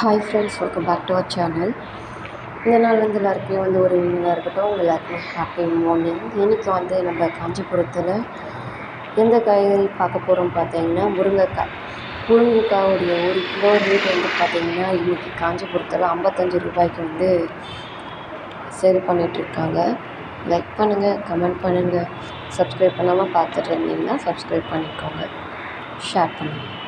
Hi friends welcome back to our channel இந்த நாள் வந்து எல்லாருக்குமே வந்து ஒரு இனிமையாக இருக்கட்டும். உங்கள் எல்லாருக்குமே ஹாப்பி மார்னிங் இன்றைக்கி வந்து நம்ம காஞ்சிபுரத்தில் எந்த காய்கறி பார்க்க போகிறோம் பார்த்தீங்கன்னா முருங்கைக்காய். முருங்கைக்காவுடைய ஒரு கிலோ ரேட் வந்து பார்த்திங்கன்னா இன்றைக்கி காஞ்சிபுரத்தில் ஐம்பத்தஞ்சு ரூபாய்க்கு வந்து சேல் பண்ணிகிட்ருக்காங்க லைக் பண்ணுங்கள் கமெண்ட் பண்ணுங்கள் சப்ஸ்கிரைப் பண்ணாமல் பார்த்துட்டு இருந்தீங்கன்னா சப்ஸ்கிரைப் பண்ணிக்கோங்க. ஷேர் பண்ணுங்கள்